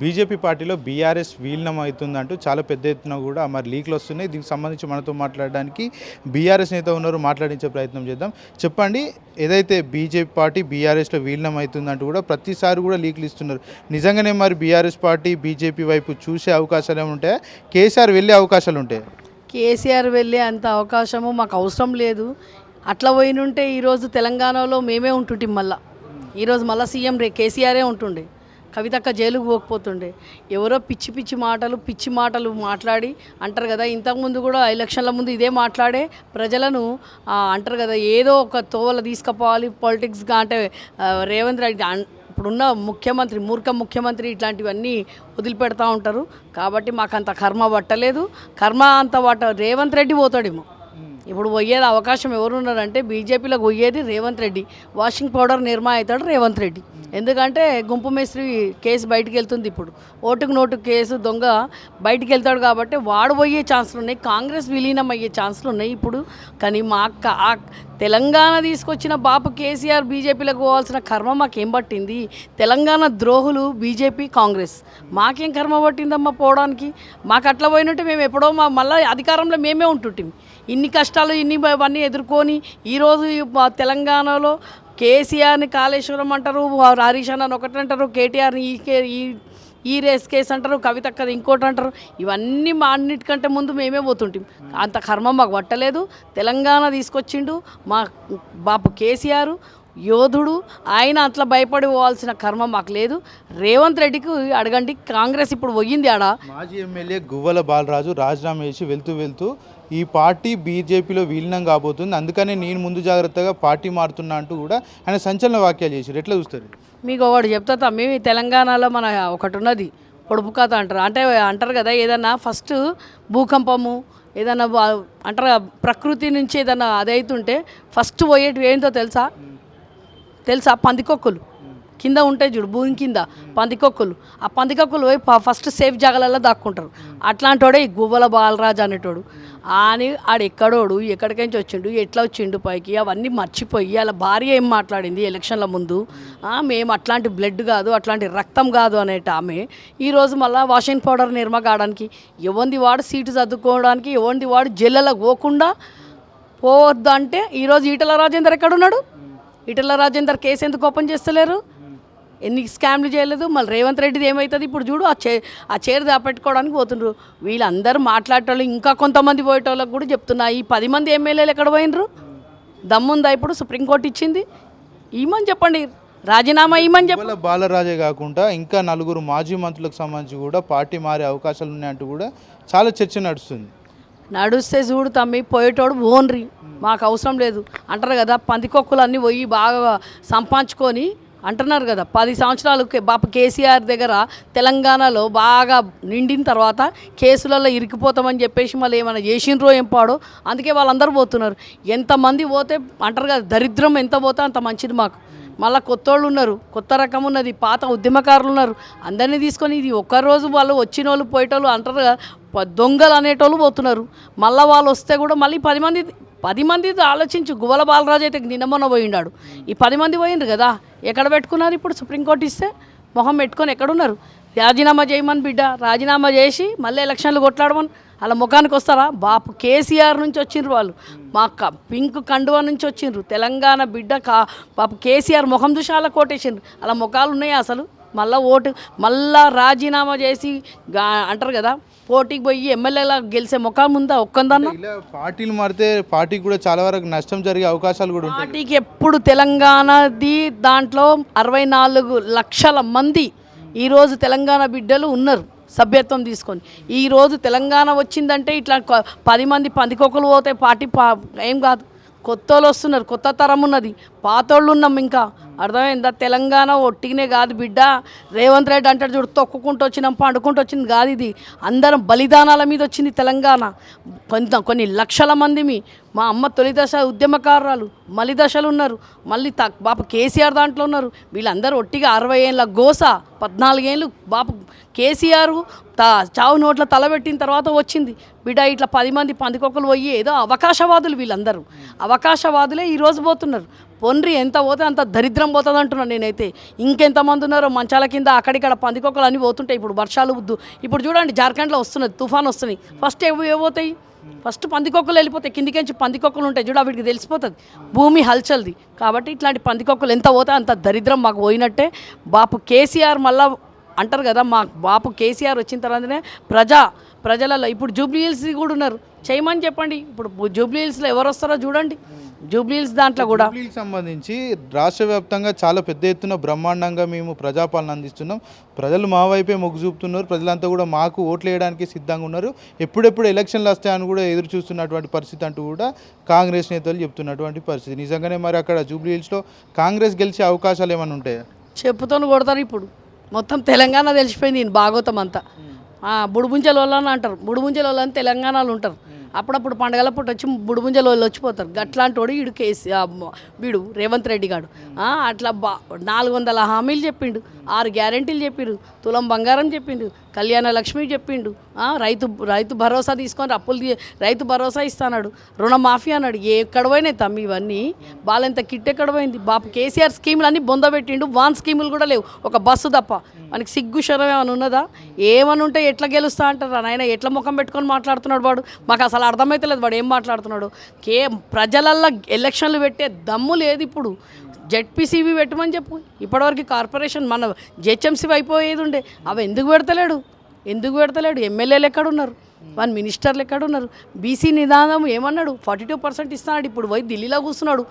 BJP పార్టీలో BRS విలీనం అవుతుందంటూ చాలా పెద్ద ఎత్తున కూడా మరి లీక్లు వస్తున్నాయి. దీనికి సంబంధించి మనతో మాట్లాడడానికి బీఆర్ఎస్ నేత ఉన్నారు. మాట్లాడించే ప్రయత్నం చేద్దాం. చెప్పండి ఏదైతే బీజేపీ పార్టీ బీఆర్ఎస్లో విలీనం అవుతుందంటూ కూడా ప్రతిసారి కూడా లీక్లు ఇస్తున్నారు. నిజంగానే మరి బీఆర్ఎస్ పార్టీ బీజేపీ వైపు చూసే అవకాశాలు ఏమి కేసీఆర్ వెళ్ళే అవకాశాలు ఉంటాయి? కేసీఆర్ వెళ్ళే అంత అవకాశము మాకు అవసరం లేదు. అట్లా పోయినుంటే ఈరోజు తెలంగాణలో మేమే ఉంటుంటే మళ్ళీ. ఈరోజు మళ్ళీ సీఎం రే కేసీఆరే ఉంటుండే. కవితక్క జైలుకు పోకపోతుండే. ఎవరో పిచ్చి పిచ్చి మాటలు పిచ్చి మాటలు మాట్లాడి అంటారు కదా ఇంతకుముందు కూడా ఎలక్షన్ల ముందు ఇదే మాట్లాడే ప్రజలను అంటారు కదా ఏదో ఒక తోవల తీసుకుపోవాలి పాలిటిక్స్గా అంటే రేవంత్ రెడ్డి ఇప్పుడున్న ముఖ్యమంత్రి మూర్ఖ ముఖ్యమంత్రి ఇట్లాంటివన్నీ వదిలిపెడతా ఉంటారు. కాబట్టి మాకు అంత కర్మ పట్టలేదు. కర్మ అంత పట్ట రేవంత్ రెడ్డి పోతాడేమో. ఇప్పుడు పోయేది అవకాశం ఎవరున్నారంటే బీజేపీలో పోయేది రేవంత్ రెడ్డి. వాషింగ్ పౌడర్ నిర్మా అవుతాడు రేవంత్ రెడ్డి. ఎందుకంటే గుంపు మేస్త్రి కేసు బయటికి వెళ్తుంది ఇప్పుడు. ఓటుకు నోటు కేసు దొంగ బయటికి వెళ్తాడు కాబట్టి వాడు పోయే ఛాన్సులు ఉన్నాయి కాంగ్రెస్ విలీనం అయ్యే ఛాన్సులు ఉన్నాయి ఇప్పుడు. కానీ మా అక్క ఆ తెలంగాణ తీసుకొచ్చిన బాపు కేసీఆర్ బీజేపీలకు పోవాల్సిన కర్మ మాకేం పట్టింది? తెలంగాణ ద్రోహులు బీజేపీ కాంగ్రెస్. మాకేం కర్మ పట్టిందమ్మా పోవడానికి? మాకు అట్లా పోయినట్టు మేము ఎప్పుడో మా మళ్ళీ అధికారంలో మేమే ఉంటుంటాం ఇన్ని కష్టాలు ఇన్ని అవన్నీ ఎదుర్కొని ఈరోజు తెలంగాణలో కేసీఆర్ని కాళేశ్వరం అంటారు హరీష్ అన్న ఒకటి అంటారు కేటీఆర్ని ఈ కే ఈ ఈ రేస్ కేసు అంటారు కవితక్కది ఇంకోటి అంటారు. ఇవన్నీ మా అన్నిటికంటే ముందు మేమే పోతుంటాం. అంత కర్మ మాకు పట్టలేదు. తెలంగాణ తీసుకొచ్చిండు మా బాపు కేసీఆర్. యోధుడు ఆయన అట్లా భయపడి పోవాల్సిన కర్మ మాకు లేదు. రేవంత్ రెడ్డికి అడగండి కాంగ్రెస్ ఇప్పుడు పోయింది ఆడ? మాజీ ఎమ్మెల్యే గువ్వల బాలరాజు రాజీనామా చేసి వెళ్తూ వెళ్తూ ఈ పార్టీ బీజేపీలో విలీనం కాబోతుంది. అందుకనే నేను ముందు జాగ్రత్తగా పార్టీ మారుతున్నా అంటూ కూడా ఆయన సంచలన వాక్యాలు చేశారు. ఎట్లా చూస్తారు? మీకు ఒకటి చెప్తా తమ్మి తెలంగాణలో మన ఒకటి ఉన్నది పొడుపు కథ అంటారు. అంటే అంటారు కదా ఏదన్నా ఫస్ట్ భూకంపము ఏదన్నా అంటారు ప్రకృతి నుంచి ఏదన్నా అదైతుంటే ఫస్ట్ పోయేటివి ఏంటో తెలుసా? తెలుసా? పందికొక్కులు. కింద ఉంటాయి చూడు భూమి కింద పందికొక్కులు. ఆ పందికొక్కులు పోయి ఫస్ట్ సేఫ్ జాగాలలో దాక్కుంటారు. అట్లాంటోడే ఈ గువ్వల బాలరాజు అనేటోడు. అని ఆడు ఎక్కడోడు ఎక్కడికించి వచ్చిండు ఎట్లా వచ్చిండు పైకి అవన్నీ మర్చిపోయి అలా భార్య ఏం మాట్లాడింది ఎలక్షన్ల ముందు? మేము అట్లాంటి బ్లడ్ కాదు అట్లాంటి రక్తం కాదు అనేట ఆమె. ఈరోజు మళ్ళీ వాషింగ్ పౌడర్ నిర్మ కావడానికి ఎవరిది వాడు సీటు చదువుకోవడానికి ఎవరిది వాడు జల్లలకు పోకుండా పోవద్దు అంటే ఈరోజు ఈటల రాజేందర్ ఎక్కడున్నాడు? ఇటల రాజేందర్ కేసు ఎందుకు ఓపెన్ చేస్తలేరు? ఎన్ని స్కామ్లు చేయలేదు? మళ్ళీ రేవంత్ రెడ్డిది ఏమవుతుంది ఇప్పుడు చూడు ఆ చే ఆ చైర్ దాపెట్టుకోవడానికి పోతుండ్రు. వీళ్ళందరూ మాట్లాడేటోళ్ళు ఇంకా కొంతమంది పోయేటోళ్ళకి కూడా చెప్తున్నా ఈ పది మంది ఎమ్మెల్యేలు ఎక్కడ పోయినరు? దమ్ముందా ఇప్పుడు? సుప్రీంకోర్టు ఇచ్చింది. ఈమని చెప్పండి. రాజీనామా ఇమ్మని చెప్పండి బాలరాజే కాకుండా ఇంకా నలుగురు మాజీ మంత్రులకు సంబంధించి కూడా పార్టీ మారే అవకాశాలు ఉన్నాయంటూ కూడా చాలా చర్చ నడుస్తుంది. నడుస్తే చూడు తమ్మి పోయేటోడు ఓన్రి. మాకు అవసరం లేదు. అంటారు కదా పందికొక్కులన్నీ పోయి బాగా సంపాదించుకొని అంటున్నారు కదా పది సంవత్సరాలు బాప కేసీఆర్ దగ్గర తెలంగాణలో బాగా నిండిన తర్వాత కేసులలో ఇరికిపోతామని చెప్పేసి మళ్ళీ ఏమైనా చేసిండ్రో ఏం పాడో అందుకే వాళ్ళందరూ పోతున్నారు. ఎంతమంది పోతే అంటారు కదా దరిద్రం ఎంత పోతే అంత మంచిది మాకు. మళ్ళీ కొత్త వాళ్ళు ఉన్నారు కొత్త రకం ఉన్నది పాత ఉద్యమకారులు ఉన్నారు. అందరినీ తీసుకొని ఇది ఒక్కరోజు వాళ్ళు వచ్చిన వాళ్ళు పోయేటోళ్ళు అంటారు దొంగలు అనేటోళ్ళు పోతున్నారు. మళ్ళీ వాళ్ళు వస్తే కూడా మళ్ళీ పది మంది పది మంది ఆలోచించు. గువల బాలరాజు అయితే నిన్న పోయిండాడు. ఈ పది మంది పోయిండ్రు కదా. ఎక్కడ పెట్టుకున్నారు ఇప్పుడు సుప్రీంకోర్టు ఇస్తే? మొహం పెట్టుకొని ఎక్కడున్నారు? రాజీనామా చేయమని బిడ్డ రాజీనామా చేసి మళ్ళీ ఎలక్షన్లు కొట్లాడమని అలా ముఖానికి వస్తారా? బాపు కేసీఆర్ నుంచి వచ్చిండ్రు వాళ్ళు. మా క- పింక్ కండువా నుంచి వచ్చిండ్రు. తెలంగాణ బిడ్డ కా పాప కేసీఆర్ ముఖం దుషాల కోటేసిండ్రు అలా ముఖాలు ఉన్నాయా అసలు? మళ్ళా ఓటు మళ్ళా రాజీనామా చేసి అంటారు కదా పోటీకి పోయి ఎమ్మెల్యేలా గెలిచే ముఖం ఉందా ఒక్కందన్నా? పార్టీలు మారితే పార్టీకి కూడా చాలా వరకు నష్టం జరిగే అవకాశాలు కూడా ఉంటాయి. పార్టీకి ఎప్పుడు తెలంగాణది దాంట్లో అరవై నాలుగు లక్షల మంది ఈరోజు తెలంగాణ బిడ్డలు ఉన్నారు సభ్యత్వం తీసుకొని. ఈరోజు తెలంగాణ వచ్చిందంటే ఇట్లా పది మంది పందికొక్కలు పోతే పార్టీ ఏం కాదు. కొత్త వాళ్ళు వస్తున్నారు కొత్త తరం ఉన్నది. పాతోళ్ళు ఉన్నాం ఇంకా. అర్థమైందా? తెలంగాణ ఒట్టిగానే కాదు బిడ్డ. రేవంత్ రెడ్డి అంటాడు చూడు తొక్కుకుంటూ వచ్చినాం పండుకుంటూ వచ్చింది కాదు ఇది. అందరం బలిదానాల మీద వచ్చింది తెలంగాణ. కొంత కొన్ని లక్షల మందిమి మా అమ్మ తొలి దశ ఉద్యమకారురాలు. మలి దశలు ఉన్నారు. మళ్ళీ త బాపు కేసీఆర్ దాంట్లో ఉన్నారు. వీళ్ళందరూ ఒట్టిగా అరవై ఏళ్ళ గోస పద్నాలుగేళ్ళు బాపు కేసీఆర్ తా చావు నోట్ల తలబెట్టిన తర్వాత వచ్చింది. బిడ్డ ఇట్లా పది మంది పందికొక్కలు పోయి ఏదో అవకాశవాదులు వీళ్ళందరూ. అవకాశవాదులే ఈరోజు పోతున్నారు. పొన్రి ఎంత పోతే అంత దరిద్రం పోతుంది అంటున్నాను నేనైతే. ఇంకెంతమంది ఉన్నారో మంచాల కింద అక్కడిక్కడ పందికొక్కలు అన్నీ పోతుంటాయి. ఇప్పుడు వర్షాలు ఉద్దు. ఇప్పుడు చూడండి జార్ఖండ్లో వస్తున్నది తుఫాన్ వస్తున్నాయి. ఫస్ట్ ఏ పోతాయి? ఫస్ట్ పందికొక్కలు వెళ్ళిపోతాయి. కిందికించి పందికొక్కలు ఉంటాయి. చూడ వీటికి తెలిసిపోతుంది. భూమి హల్చల్ది. కాబట్టి ఇట్లాంటి పందికొక్కలు ఎంత పోతే అంత దరిద్రం మాకు పోయినట్టే. బాపు కేసీఆర్ మళ్ళా అంటారు కదా మా బాపు కేసీఆర్ వచ్చిన తర్వాతనే ప్రజా ప్రజలలో ఇప్పుడు జూబ్లీ హిల్స్ కూడా ఉన్నారు. చేయమని చెప్పండి. ఇప్పుడు జూబ్లీ హిల్స్లో ఎవరు వస్తారో చూడండి. జూబ్లీ హిల్స్ దాంట్లో కూడా సంబంధించి రాష్ట్ర వ్యాప్తంగా చాలా పెద్ద ఎత్తున బ్రహ్మాండంగా మేము ప్రజాపాలన అందిస్తున్నాం. ప్రజలు మా వైపే మొగ్గు చూపుతున్నారు. ప్రజలంతా కూడా మాకు ఓట్లు వేయడానికి సిద్ధంగా ఉన్నారు. ఎప్పుడెప్పుడు ఎలక్షన్లు వస్తాయని కూడా ఎదురు చూస్తున్నటువంటి పరిస్థితి అంటూ కూడా కాంగ్రెస్ నేతలు చెప్తున్నటువంటి పరిస్థితి. నిజంగానే మరి అక్కడ జూబ్లీ హిల్స్లో కాంగ్రెస్ గెలిచే అవకాశాలు ఏమైనా ఉంటాయా? చెప్పుతోని కొడతారు ఇప్పుడు. మొత్తం తెలంగాణ తెలిసిపోయింది ఈయన భాగవతం అంతా. బుడుబుంజల వాళ్ళని అంటారు. బుడుబుంజల వాళ్ళని తెలంగాణలో ఉంటారు. అప్పుడప్పుడు పండగల పూట వచ్చి బుడుబుంజల వాళ్ళు వచ్చిపోతారు గట్లాంటి వాడు వీడు కేసీ వీడు రేవంత్ రెడ్డి గాడు. అట్లా బా నాలుగు వందల హామీలు చెప్పిండు. ఆరు గ్యారెంటీలు చెప్పిండు తులం బంగారం చెప్పిండు. కళ్యాణ లక్ష్మి చెప్పిండు. ఆ, రైతు రైతు భరోసా తీసుకొని అప్పులు రైతు భరోసా ఇస్తాడు రుణమాఫీ అన్నాడు. ఎక్కడ పోయినాయి తమ్మి ఇవన్నీ? బాలెంత కిట్ ఎక్కడ పోయింది బాపు కేసీఆర్ స్కీములు అన్నీ బొందబెట్టిండు వాన్ స్కీములు కూడా లేవు. ఒక బస్సు తప్ప. మనకి సిగ్గు శరం ఏమైనా ఉన్నదా? ఏమని ఉంటే ఎట్లా గెలుస్తా అంటారు? నాయన ఎట్లా ముఖం పెట్టుకొని మాట్లాడుతున్నాడు వాడు? మాకు అసలు అర్థమైతలేదు వాడు ఏం మాట్లాడుతున్నాడు. కే ప్రజలల్లో ఎలక్షన్లు పెట్టే దమ్ము లేదు ఇప్పుడు. జెడ్పీసీబీ పెట్టమని చెప్పు. ఇప్పటివరకు కార్పొరేషన్ మన జిహెచ్ఎంసీ అయిపోయేది ఉండే అవి ఎందుకు పెడతలేడు? ఎందుకు పెడతలేడు? ఎమ్మెల్యేలు ఎక్కడున్నారు? వన్ మినిస్టర్లు ఎక్కడున్నారు? బీసీ నిదానం ఏమన్నాడు? ఫార్టీ టూ పర్సెంట్ ఇస్తున్నాడు. ఇప్పుడు పోయి ఢిల్లీలో కూర్చున్నాడు.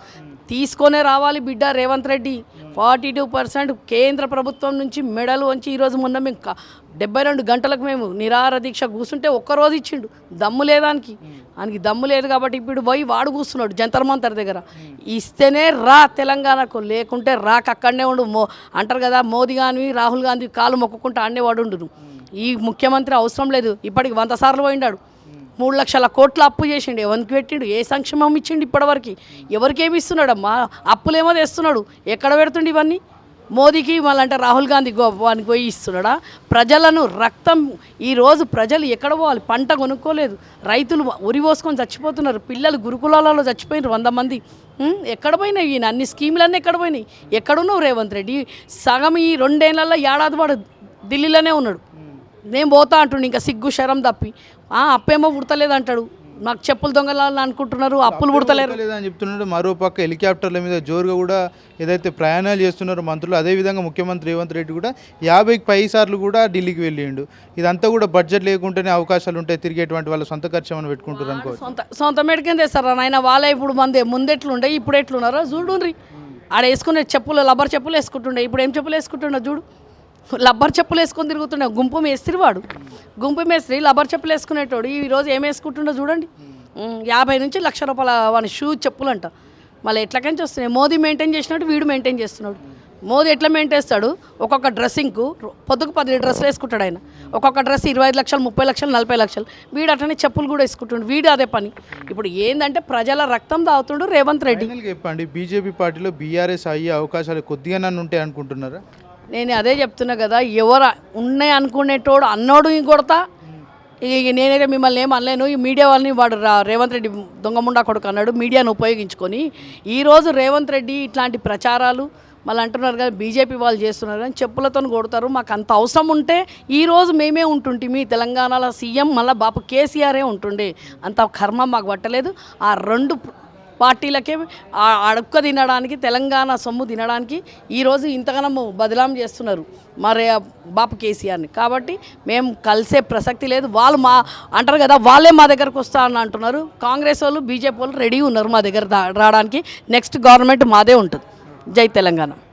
తీసుకొనే రావాలి బిడ్డ Revanth Reddy. Forty two percent కేంద్ర ప్రభుత్వం నుంచి మెడలు వంచి ఈరోజు మొన్న మేము క- డెబ్బై రెండు గంటలకు మేము నిరాహార దీక్ష కూర్చుంటే ఒక్కరోజు ఇచ్చిండు. దమ్ము లేదానికి ఆయనకి దమ్ము లేదు కాబట్టి ఇప్పుడు పోయి వాడు కూర్చున్నాడు జంతర్ మంతర్ దగ్గర. ఇస్తేనే రా తెలంగాణకు లేకుంటే రాక అక్కడనే ఉండు. మో అంటారు కదా మోదీ గాంధీ రాహుల్ గాంధీ కాలు మొక్కుకుంటూ ఆడనే వాడు ఈ ముఖ్యమంత్రి అవసరం లేదు. ఇప్పటికి వంద సార్లు పోయిండాడు. మూడు లక్షల కోట్ల అప్పు చేసిండు. ఎవరికి పెట్టిండు? ఏ సంక్షేమం ఇచ్చిండు ఇప్పటివరకు? ఎవరికి ఏమి ఇస్తున్నాడమ్మా అప్పులేమో తెస్తున్నాడు. ఎక్కడ పెడుతుండు ఇవన్నీ? మోదీకి మళ్ళంటే రాహుల్ గాంధీ గోపానికి పోయి ఇస్తున్నాడా? ప్రజలను రక్తం ఈరోజు ప్రజలు ఎక్కడ పోవాలి? పంట కొనుక్కోలేదు. రైతులు ఉరి పోసుకొని చచ్చిపోతున్నారు. పిల్లలు గురుకులాలలో చచ్చిపోయినారు వంద మంది. ఎక్కడ పోయినాయి? ఈయన అన్ని స్కీములన్నీ ఎక్కడ పోయినాయి? ఎక్కడున్నావు రేవంత్ రెడ్డి? సగం ఈ రెండేళ్ళలో ఏడాది వాడు ఢిల్లీలోనే ఉన్నాడు. నేను పోతా అంటుండు ఇంకా సిగ్గు శరం తప్పి. ఆ, అప్పేమో పుడతలేదు అంటాడు నాకు చెప్పులు దొంగలని అనుకుంటున్నారు అప్పులు పుడతలేరు. లేదని చెప్తున్నాడు. మరో పక్క హెలికాప్టర్ల మీద జోరుగా కూడా ఏదైతే ప్రయాణాలు చేస్తున్నారో మంత్రులు అదేవిధంగా ముఖ్యమంత్రి రేవంత్ రెడ్డి కూడా యాభైకి పై సార్లు కూడా ఢిల్లీకి వెళ్ళిండు. ఇదంతా కూడా బడ్జెట్ లేకుంటేనే అవకాశాలు ఉంటాయి తిరిగేటువంటి వాళ్ళ సొంత ఖర్చు ఏమైనా పెట్టుకుంటారు అనుకో సొంత సొంత మెడికల్ తెస్తారా నాయన? వాళ్ళే ఇప్పుడు మంది ముందెట్లుండే ఇప్పుడు ఎట్లున్నారో చూడుండ్రి. ఆడ వేసుకునే చెప్పులు లబ్బర్ చెప్పులు వేసుకుంటుండే ఇప్పుడు ఏం చెప్పులు వేసుకుంటుండే చూడు. లబ్బర్ చెప్పులు వేసుకొని తిరుగుతుండే. గుంపు మేస్త్రి వాడు. గుంపు మేస్త్రి లబ్బర్ చెప్పులు వేసుకునేటోడు. ఈరోజు ఏం వేసుకుంటుండో చూడండి. యాభై నుంచి లక్ష రూపాయల వాని షూ చెప్పులు అంట మళ్ళీ ఎట్లకంచి వస్తున్నాయి? మోదీ మెయింటైన్ చేసినట్టు వీడు మెయింటైన్ చేస్తున్నాడు. మోదీ ఎట్లా మెయింటైన్ చేస్తాడు? ఒక్కొక్క డ్రెస్సింగ్కు పొద్దుకు పది డ్రెస్సులు వేసుకుంటాడు ఆయన. ఒక్కొక్క డ్రెస్ ఇరవై ఐదు లక్షలు ముప్పై లక్షలు నలభై లక్షలు. వీడు అట్లనే చెప్పులు కూడా వేసుకుంటుండు. వీడు అదే పని. ఇప్పుడు ఏంటంటే ప్రజల రక్తం తాగుతుండు రేవంత్ రెడ్డి. చెప్పండి. బీజేపీ పార్టీలో బీఆర్ఎస్ అయ్యే అవకాశాలు కొద్దిగా నన్ను ఉంటాయి అనుకుంటున్నారా? నేను అదే చెప్తున్నా కదా ఎవరు ఉన్నాయి అనుకునేటోడు అన్నోడు కొడతా. ఇక నేనైతే మిమ్మల్ని ఏం అనలేను. ఈ మీడియా వాళ్ళని వాడు రా- రేవంత్ రెడ్డి దొంగముండా కొడుకు అన్నాడు మీడియాను ఉపయోగించుకొని. ఈరోజు రేవంత్ రెడ్డి ఇట్లాంటి ప్రచారాలు మళ్ళీ అంటున్నారు కదా బీజేపీ వాళ్ళు చేస్తున్నారు అని చెప్పులతో కొడతారు. మాకు అంత అవసరం ఉంటే ఈరోజు మేమే ఉంటుంటే. మీ తెలంగాణలో సీఎం మళ్ళీ బాపు కేసీఆరే ఉంటుండే. అంత కర్మ మాకు పట్టలేదు. ఆ రెండు పార్టీలకే అడుక్క తినడానికి తెలంగాణ సొమ్ము తినడానికి ఈరోజు ఇంతగానము బదిలాం చేస్తున్నారు మరి ఆ బాపు కేసీఆర్ని. కాబట్టి మేము కలిసే ప్రసక్తి లేదు. వాళ్ళు మా అంటారు కదా వాళ్ళే మా దగ్గరకు వస్తా అని అంటున్నారు. కాంగ్రెస్ వాళ్ళు బీజేపీ వాళ్ళు రెడీ ఉన్నారు మా దగ్గర రావడానికి. నెక్స్ట్ గవర్నమెంట్ మాదే ఉంటుంది. జై తెలంగాణ.